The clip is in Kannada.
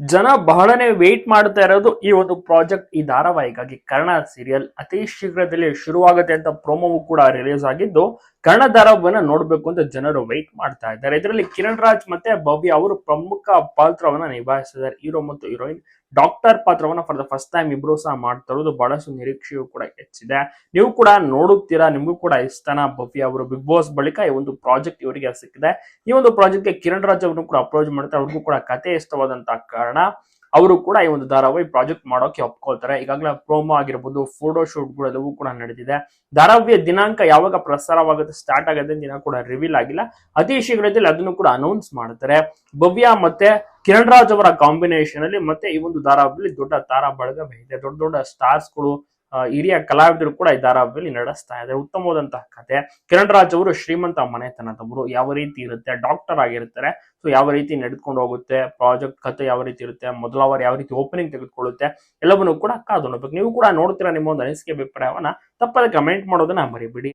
ಜನ ಬಹಳನೇ ವೇಟ್ ಮಾಡ್ತಾ ಇರೋದು ಈ ಒಂದು ಪ್ರಾಜೆಕ್ಟ್ ಈ ಧಾರಾವಾಹಿಗಾಗಿ. ಕರ್ಣ ಸೀರಿಯಲ್ ಅತಿ ಶೀಘ್ರದಲ್ಲಿ ಶುರುವಾಗುತ್ತೆ ಅಂತ ಪ್ರೋಮೋವು ಕೂಡ ರಿಲೀಸ್ ಆಗಿದ್ದು ಕರ್ಣ ಧಾರಾವಾಹಿನ ನೋಡ್ಬೇಕು ಅಂತ ಜನರು ವೈಟ್ ಮಾಡ್ತಾ ಇದ್ದಾರೆ. ಇದರಲ್ಲಿ ಕಿರಣ್ ರಾಜ್ ಮತ್ತೆ ಭವ್ಯ ಅವರು ಪ್ರಮುಖ ಪಾತ್ರವನ್ನ ನಿಭಾಯಿಸಿದ್ದಾರೆ. ಹೀರೋ ಮತ್ತು ಹೀರೋಯಿನ್ ಡಾಕ್ಟರ್ ಪಾತ್ರವನ್ನ ಫಾರ್ ದ ಫಸ್ಟ್ ಟೈಮ್ ಇಬ್ರು ಸಹ ಮಾಡ್ತಾ ಇರೋದು ಬಹಳಷ್ಟು ನಿರೀಕ್ಷೆಯೂ ಕೂಡ ಹೆಚ್ಚಿದೆ. ನೀವು ಕೂಡ ನೋಡುತ್ತೀರಾ? ನಿಮಗೂ ಕೂಡ ಇಷ್ಟನ ಭವ್ಯ ಅವರು? ಬಿಗ್ ಬಾಸ್ ಬಳಿಕ ಈ ಒಂದು ಪ್ರಾಜೆಕ್ಟ್ ಇವರಿಗೆ ಸಿಕ್ಕಿದೆ. ಈ ಒಂದು ಪ್ರಾಜೆಕ್ಟ್ಗೆ ಕಿರಣ್ ರಾಜ್ ಅವರು ಕೂಡ ಅಪ್ರೋಚ್ ಮಾಡ್ತಾರೆ. ಅವ್ರಿಗೂ ಕೂಡ ಕತೆ ಇಷ್ಟವಾದಂತಹ ಕಾರಣ. ಅವರು ಕೂಡ ಈ ಒಂದು ಧಾರಾವಾಹಿ ಪ್ರಾಜೆಕ್ಟ್ ಮಾಡೋಕೆ ಒಪ್ಕೊಳ್ತಾರೆ. ಈಗಾಗಲೇ ಪ್ರೋಮೋ ಆಗಿರ್ಬೋದು ಫೋಟೋ ಎಲ್ಲವೂ ಕೂಡ ನಡೆದಿದೆ ಧಾರಾವಾಹಿಯ ದಿನಾಂಕ ಯಾವಾಗ ಪ್ರಸಾರವಾಗುತ್ತೆ ಸ್ಟಾರ್ಟ್ ಆಗುತ್ತೆ ದಿನ ಕೂಡ ರಿವೀಲ್ ಆಗಿಲ್ಲ. ಅತಿ ಶೀಘ್ರದಲ್ಲಿ ಅದನ್ನು ಕೂಡ ಅನೌನ್ಸ್ ಮಾಡ್ತಾರೆ. ಭವ್ಯ ಮತ್ತೆ ಕಿರಣ್ ರಾಜ್ ಅವರ ಕಾಂಬಿನೇಷನ್ ಅಲ್ಲಿ ಮತ್ತೆ ಈ ಒಂದು ಧಾರಾವಾಹಿಯಲ್ಲಿ ದೊಡ್ಡ ತಾರಾ ಬಳಗ ಇದೆ. ದೊಡ್ಡ ದೊಡ್ಡ ಸ್ಟಾರ್ಸ್ಗಳು ಹಿರಿಯ ಕಲಾವಿದರು ಕೂಡ ಈ ಧಾರಾವಾಹಿಯಲ್ಲಿ ನಡೆಸ್ತಾ ಇದ್ದಾರೆ ಉತ್ತಮವಾದಂತಹ ಕತೆ. ಕಿರಣ್ ರಾಜ್ ಅವರು ಶ್ರೀಮಂತ ಮನೆತನದವರು ಯಾವ ರೀತಿ ಇರುತ್ತೆ? ಡಾಕ್ಟರ್ ಆಗಿರ್ತಾರೆ. ಸೊ ಯಾವ ರೀತಿ ನಡೆದುಕೊಂಡು ಹೋಗುತ್ತೆ? ಪ್ರಾಜೆಕ್ಟ್ ಕತೆ ಯಾವ ರೀತಿ ಇರುತ್ತೆ? ಮೊದಲ ವಾರ ಯಾವ ರೀತಿ ಓಪನಿಂಗ್ ತೆಗೆದುಕೊಳ್ಳುತ್ತೆ? ಎಲ್ಲವನ್ನೂ ಕೂಡ ಕಾದು ನೋಡ್ಬೇಕು. ನೀವು ಕೂಡ ನೋಡ್ತೀರಾ ನಿಮ್ಮ ಒಂದು ಅನಿಸಿಕೆ ಅಭಿಪ್ರಾಯವನ್ನ? ತಪ್ಪದೆ ಕಮೆಂಟ್ ಮಾಡೋದನ್ನ ಮರಿಬಿಡಿ.